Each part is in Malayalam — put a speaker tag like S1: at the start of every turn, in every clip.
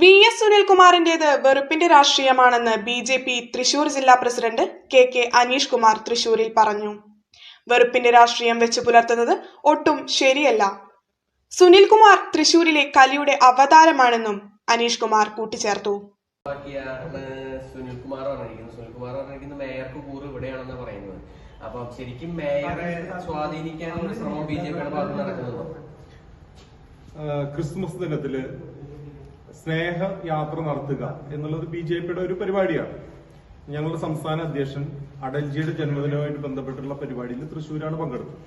S1: വി എസ് സുനിൽകുമാറിന്റേത് വെറുപ്പിന്റെ രാഷ്ട്രീയമാണെന്ന് ബി ജെ പി തൃശൂർ ജില്ലാ president K K Aneesh Kumar തൃശൂരിൽ പറഞ്ഞു. വെറുപ്പിന്റെ രാഷ്ട്രീയം വെച്ച് പുലർത്തുന്നത് ഒട്ടും ശരിയല്ല. സുനിൽകുമാർ തൃശൂരിലെ കലിയുടെ അവതാരമാണെന്നും അനീഷ് കുമാർ കൂട്ടിച്ചേർത്തു.
S2: ബാക്കിയാണ് സുനിൽകുമാർ പറഞ്ഞിരിക്കുന്നത് സുനിൽകുമാർ പറഞ്ഞിരിക്കുന്നത് മേയർക്ക് കൂറ് ഇവിടെയാണെന്ന് പറയുന്നത്. അപ്പൊ ശരിക്കും മേയറെ സ്വാധീനിക്കാനുള്ള ശ്രമം ബി ജെ പിയുടെ ഭാഗത്ത് നടക്കുന്നുണ്ടോ?
S3: ക്രിസ്മസ് ദിനത്തിൽ സ്നേഹ യാത്ര നടത്തുക എന്നുള്ളത് ബി ജെ പിയുടെ ഒരു പരിപാടിയാണ്. ഞങ്ങളുടെ സംസ്ഥാന അധ്യക്ഷൻ അടൽജിയുടെ ജന്മദിനവുമായിട്ട് ബന്ധപ്പെട്ടുള്ള പരിപാടിയിൽ തൃശ്ശൂരാണ് പങ്കെടുത്തത്.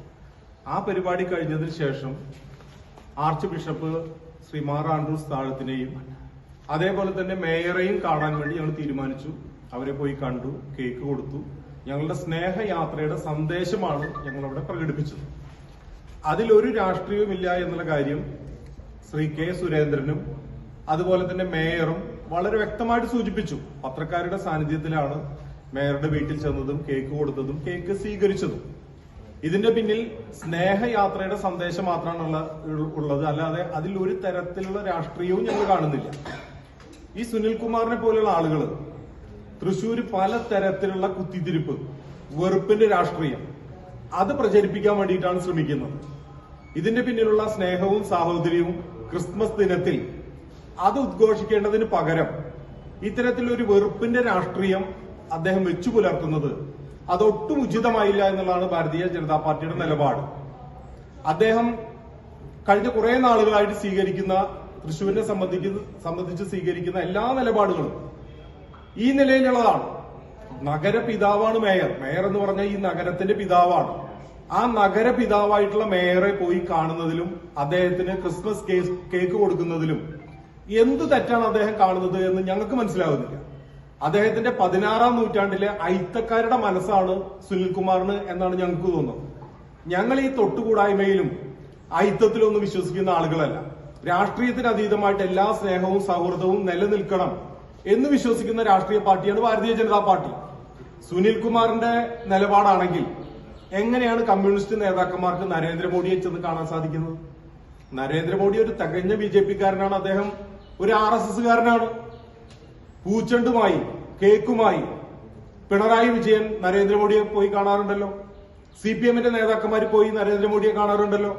S3: ആ പരിപാടി കഴിഞ്ഞതിന് ശേഷം ആർച്ച് ബിഷപ്പ് ശ്രീ മാർ ആൻഡ്രൂസ് താഴത്തിനെയും അതേപോലെ തന്നെ മേയറെയും കാണാൻ വേണ്ടി ഞങ്ങൾ തീരുമാനിച്ചു. അവരെ പോയി കണ്ടു കേക്ക് കൊടുത്തു. ഞങ്ങളുടെ സ്നേഹയാത്രയുടെ സന്ദേശമാണ് ഞങ്ങൾ അവിടെ പ്രകടിപ്പിച്ചത്. അതിലൊരു രാഷ്ട്രീയവുമില്ല എന്നുള്ള കാര്യം ശ്രീ കെ സുരേന്ദ്രനും അതുപോലെ തന്നെ മേയറും വളരെ വ്യക്തമായിട്ട് സൂചിപ്പിച്ചു. പത്രക്കാരുടെ സാന്നിധ്യത്തിലാണ് മേയറുടെ വീട്ടിൽ ചെന്നതും കേക്ക് കൊടുത്തതും കേക്ക് സ്വീകരിച്ചതും. ഇതിന്റെ പിന്നിൽ സ്നേഹയാത്രയുടെ സന്ദേശം മാത്രമാണ് ഉള്ളത്. അല്ലാതെ അതിൽ ഒരു തരത്തിലുള്ള രാഷ്ട്രീയവും ഞങ്ങൾ കാണുന്നില്ല. ഈ സുനിൽകുമാറിനെ പോലെയുള്ള ആളുകൾ തൃശ്ശൂർ പല തരത്തിലുള്ള കുത്തിത്തിരിപ്പ് വെറുപ്പിന്റെ രാഷ്ട്രീയം അത് പ്രചരിപ്പിക്കാൻ വേണ്ടിയിട്ടാണ് ശ്രമിക്കുന്നത്. ഇതിന്റെ പിന്നിലുള്ള സ്നേഹവും സാഹോദര്യവും ക്രിസ്മസ് ദിനത്തിൽ അത് ഉദ്ഘോഷിക്കേണ്ടതിന് പകരം ഇത്തരത്തിലൊരു വെറുപ്പിന്റെ രാഷ്ട്രീയം അദ്ദേഹം വെച്ചു പുലർത്തുന്നത് അതൊട്ടും ഉചിതമായില്ല എന്നുള്ളതാണ് ഭാരതീയ ജനതാ പാർട്ടിയുടെ നിലപാട്. അദ്ദേഹം കഴിഞ്ഞ കുറെ നാളുകളായിട്ട് സ്വീകരിക്കുന്ന തൃശ്ശൂരിനെ സംബന്ധിക്കുന്ന സംബന്ധിച്ച് സ്വീകരിക്കുന്ന എല്ലാ നിലപാടുകളും ഈ നിലയിലുള്ളതാണ്. നഗര പിതാവാണ് മേയർ. മേയർ എന്ന് പറഞ്ഞാൽ ഈ നഗരത്തിന്റെ പിതാവാണ്. ആ നഗര പിതാവായിട്ടുള്ള മേയറെ പോയി കാണുന്നതിലും അദ്ദേഹത്തിന് ക്രിസ്മസ് കേക്ക് കൊടുക്കുന്നതിലും എന്ത് തെറ്റാണ് അദ്ദേഹം കാണുന്നത് എന്ന് ഞങ്ങൾക്ക് മനസ്സിലാവുന്നില്ല. അദ്ദേഹത്തിന്റെ പതിനാറാം നൂറ്റാണ്ടിലെ ഐത്തക്കാരുടെ മനസ്സാണ് സുനിൽകുമാറിന് എന്നാണ് ഞങ്ങൾക്ക് തോന്നുന്നത്. ഞങ്ങൾ ഈ തൊട്ടുകൂടായ്മയിലും ഐത്തത്തിലൊന്നും വിശ്വസിക്കുന്ന ആളുകളല്ല. രാഷ്ട്രീയത്തിന് അതീതമായിട്ട് എല്ലാ സ്നേഹവും സൗഹൃദവും നിലനിൽക്കണം എന്ന് വിശ്വസിക്കുന്ന രാഷ്ട്രീയ പാർട്ടിയാണ് ഭാരതീയ ജനതാ പാർട്ടി. സുനിൽ കുമാറിന്റെ നിലപാടാണെങ്കിൽ എങ്ങനെയാണ് കമ്മ്യൂണിസ്റ്റ് നേതാക്കന്മാർക്ക് നരേന്ദ്രമോദിയെ ചെന്ന് കാണാൻ സാധിക്കുന്നത്? നരേന്ദ്രമോദി ഒരു തികഞ്ഞ ബി ജെ പിക്കാരനാണ് അദ്ദേഹം. ഒരു ആർ എസ് എസ്സുകാരനാണ്. പൂച്ചെണ്ടുമായി കേക്കുമായി പിണറായി വിജയൻ നരേന്ദ്രമോദിയെ പോയി കാണാറുണ്ടല്ലോ. സി പി എമ്മിന്റെ നേതാക്കന്മാർ പോയി നരേന്ദ്രമോദിയെ കാണാറുണ്ടല്ലോ.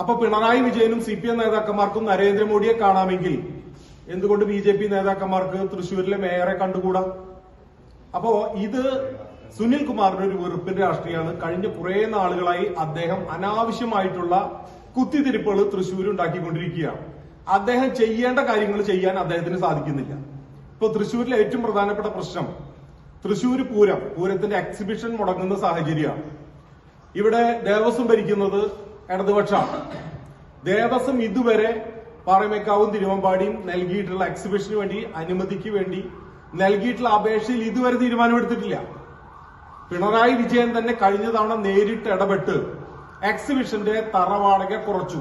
S3: അപ്പൊ പിണറായി വിജയനും സി പി എം നേതാക്കന്മാർക്കും നരേന്ദ്രമോദിയെ കാണാമെങ്കിൽ എന്തുകൊണ്ട് ബി ജെ പി നേതാക്കന്മാർക്ക് തൃശ്ശൂരിലെ മേയറെ കണ്ടുകൂടാ? അപ്പോ ഇത് സുനിൽ കുമാറിന്റെ ഒരു വെറുപ്പിന്റെ രാഷ്ട്രീയമാണ്. കഴിഞ്ഞ കുറെ നാളുകളായി അദ്ദേഹം അനാവശ്യമായിട്ടുള്ള കുത്തിത്തിരിപ്പുകൾ തൃശ്ശൂർ ഉണ്ടാക്കിക്കൊണ്ടിരിക്കുകയാണ്. അദ്ദേഹം ചെയ്യേണ്ട കാര്യങ്ങൾ ചെയ്യാൻ അദ്ദേഹത്തിന് സാധിക്കുന്നില്ല. ഇപ്പൊ തൃശ്ശൂരിലെ ഏറ്റവും പ്രധാനപ്പെട്ട പ്രശ്നം തൃശ്ശൂർ പൂരം പൂരത്തിന്റെ എക്സിബിഷൻ മുടങ്ങുന്ന സാഹചര്യമാണ്. ഇവിടെ ദേവസ്വം ഭരിക്കുന്നത് ഇടതുപക്ഷമാണ്. ദേവസ്വം ഇതുവരെ പാറമേക്കാവും തിരുവമ്പാടിയും നൽകിയിട്ടുള്ള എക്സിബിഷന് വേണ്ടി അനുമതിക്ക് വേണ്ടി നൽകിയിട്ടുള്ള അപേക്ഷയിൽ ഇതുവരെ തീരുമാനമെടുത്തിട്ടില്ല. പിണറായി വിജയൻ തന്നെ കഴിഞ്ഞ തവണ നേരിട്ട് ഇടപെട്ട് എക്സിബിഷന്റെ തറവാടക കുറച്ചു.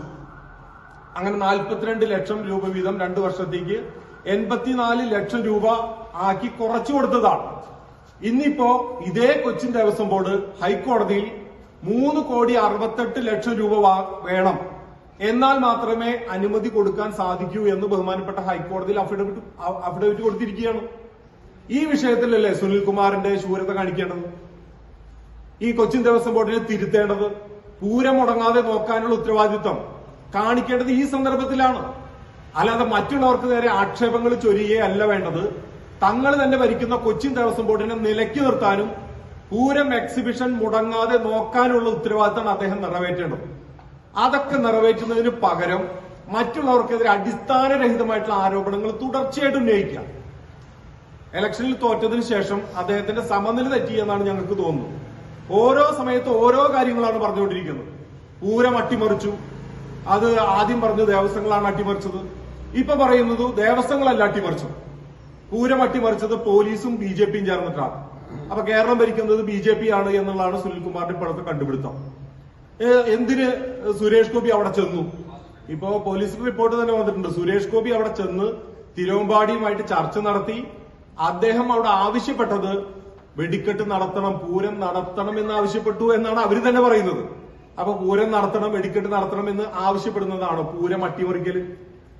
S3: അങ്ങനെ നാൽപ്പത്തിരണ്ട് ലക്ഷം രൂപ വീതം രണ്ട് വർഷത്തേക്ക് എൺപത്തിനാല് ലക്ഷം രൂപ ആക്കി കുറച്ചു കൊടുത്തതാണ്. ഇന്നിപ്പോ ഇതേ കൊച്ചിൻ ദേവസ്വം ബോർഡ് ഹൈക്കോടതിയിൽ മൂന്ന് കോടി അറുപത്തെട്ട് ലക്ഷം രൂപ വേണം. എന്നാൽ മാത്രമേ അനുമതി കൊടുക്കാൻ സാധിക്കൂ എന്ന് ബഹുമാനപ്പെട്ട ഹൈക്കോടതിയിൽ അഫിഡവിറ്റ് അഫിഡവിറ്റ് കൊടുത്തിരിക്കുകയാണ്. ഈ വിഷയത്തിലല്ലേ സുനിൽ കുമാറിന്റെ ശൂരത കാണിക്കേണ്ടത്? ഈ കൊച്ചിൻ ദേവസ്വം ബോർഡിനെ തിരുത്തേണ്ടത്? പൂരം മുടങ്ങാതെ നോക്കാനുള്ള ഉത്തരവാദിത്വം? കാണിക്കേണ്ടത് ഈ സന്ദർഭത്തിലാണ്. അല്ലാതെ മറ്റുള്ളവർക്ക് നേരെ ആക്ഷേപങ്ങൾ ചൊരിയേ അല്ല വേണ്ടത്. തങ്ങൾ തന്നെ ഭരിക്കുന്ന കൊച്ചിൻ ദേവസ്വം ബോർഡിനെ നിലയ്ക്ക് നിർത്താനും പൂരം എക്സിബിഷൻ മുടങ്ങാതെ നോക്കാനുള്ള ഉത്തരവാദിത്തമാണ് അദ്ദേഹം നിറവേറ്റേണ്ടത്. അതൊക്കെ നിറവേറ്റുന്നതിന് പകരം മറ്റുള്ളവർക്കെതിരെ അടിസ്ഥാനരഹിതമായിട്ടുള്ള ആരോപണങ്ങൾ തുടർച്ചയായിട്ട് ഉന്നയിക്കുക. ഇലക്ഷനിൽ തോറ്റതിന് ശേഷം അദ്ദേഹത്തിന്റെ സമനില തെറ്റി എന്നാണ് ഞങ്ങൾക്ക് തോന്നുന്നത്. ഓരോ സമയത്ത് ഓരോ കാര്യങ്ങളാണ് പറഞ്ഞുകൊണ്ടിരിക്കുന്നത്. പൂരം അട്ടിമറിച്ചു അത് ആദ്യം പറഞ്ഞു ദേവസ്വങ്ങളാണ് അട്ടിമറിച്ചത്. ഇപ്പൊ പറയുന്നത് ദേവസ്വങ്ങളല്ല അട്ടിമറിച്ചത്. പൂരം അട്ടിമറിച്ചത് പോലീസും ബി ജെ പിയും ചേർന്നിട്ടാണ്. അപ്പൊ കേരളം ഭരിക്കുന്നത് ബി ജെ പി ആണ് എന്നുള്ളതാണ് സുനിൽകുമാറിന്റെ ഇപ്പോഴത്തെ കണ്ടുപിടുത്തം. എന്തിന് സുരേഷ് ഗോപി അവിടെ ചെന്നു? ഇപ്പോ പോലീസ് റിപ്പോർട്ട് തന്നെ വന്നിട്ടുണ്ട്. സുരേഷ് ഗോപി അവിടെ ചെന്ന് തിരുവമ്പാടിയുമായിട്ട് ചർച്ച നടത്തി. അദ്ദേഹം അവിടെ ആവശ്യപ്പെട്ടത് വെടിക്കെട്ട് നടത്തണം പൂരം നടത്തണം എന്ന് ആവശ്യപ്പെട്ടു എന്നാണ് അവർ തന്നെ പറയുന്നത്. അപ്പൊ പൂരം നടത്തണം വെടിക്കെട്ട് നടത്തണം എന്ന് ആവശ്യപ്പെടുന്നതാണോ പൂരം അട്ടിമറിക്കൽ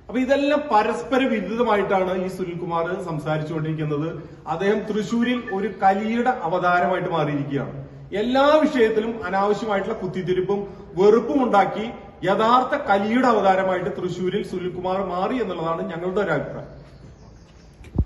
S3: അപ്പൊ ഇതെല്ലാം പരസ്പര വിരുദ്ധമായിട്ടാണ് ഈ സുനിൽകുമാർ സംസാരിച്ചുകൊണ്ടിരിക്കുന്നത്. അദ്ദേഹം തൃശൂരിൽ ഒരു കലിയുടെ അവതാരമായിട്ട് മാറിയിരിക്കുകയാണ്. എല്ലാ വിഷയത്തിലും അനാവശ്യമായിട്ടുള്ള കുത്തിത്തിരിപ്പും വെറുപ്പും ഉണ്ടാക്കി യഥാർത്ഥ കലിയുടെ അവതാരമായിട്ട് തൃശൂരിൽ സുനിൽകുമാർ മാറി എന്നുള്ളതാണ് ഞങ്ങളുടെ ഒരു അഭിപ്രായം.